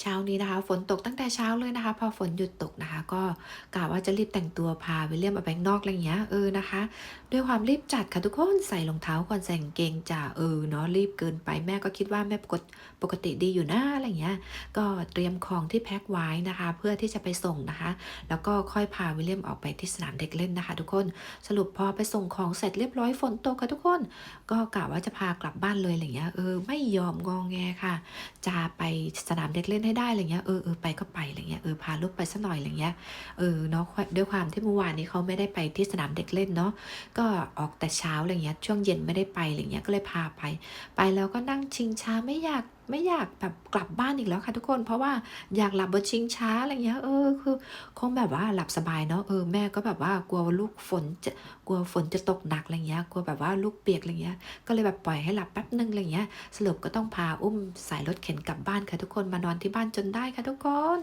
เช้านี้นะคะ ฝนตกตั้งแต่เช้าเลยนะคะ พอฝนหยุดตกนะคะ ก็กะว่าจะรีบแต่งตัวพาวิลเลียมเอาไปนอกอะไรเงี้ยเออนะคะ ด้วยความรีบจัดค่ะทุกคนใส่รองเท้าก่อนใส่กางเกงจ้ะเออเนาะรีบเกินไปแม่ก็คิดว่าแม่ปกติปกติดีอยู่นะอะไรเงี้ย ก็เตรียมของที่แพ็คไว้นะคะ เพื่อที่จะไปส่งนะคะ แล้วก็ค่อยพาวิลเลียมออกไปที่สนามเด็กเล่นนะคะ ทุกคนสรุปพอไปส่งของเสร็จเรียบร้อยฝนตกค่ะทุกคน ก็กะว่าจะพากลับบ้านเลยอะไรเงี้ยเออไม่ยอมงองแงค่ะจะไปสนามเด็กเล่นให้ได้อะไรเงี้ยเออเออไปก็ไปอะไรเงี้ยเออพาลูกไปสักหน่อยอะไรเงี้ยเออเนาะด้วยความที่เมื่อวานนี้เขาไม่ได้ไปที่สนามเด็กเล่นเนาะก็ออกแต่เช้าอะไรเงี้ยช่วงเย็นไม่ได้ไปอะไรเงี้ยก็เลยพาไป ไปแล้วก็นั่งชิงช้าไม่อยาก ไม่อยากแบบกลับบ้านอีกแล้วค่ะทุกคน เพราะว่าอยากหลับบนชิงช้าอะไรเงี้ยเออคือคงแบบว่าหลับสบายเนาะเออแม่ก็แบบว่ากลัวลูกฝนจะกลัวฝนจะตกหนักอะไรเงี้ยกลัวแบบว่าลูกเปียกอะไรเงี้ยก็เลยแบบปล่อยให้หลับแป๊บนึงอะไรเงี้ยสรุปก็ต้องพาอุ้มสายรถเข็นกลับบ้านค่ะทุกคนมานอนที่บ้านจนได้ค่ะทุกคน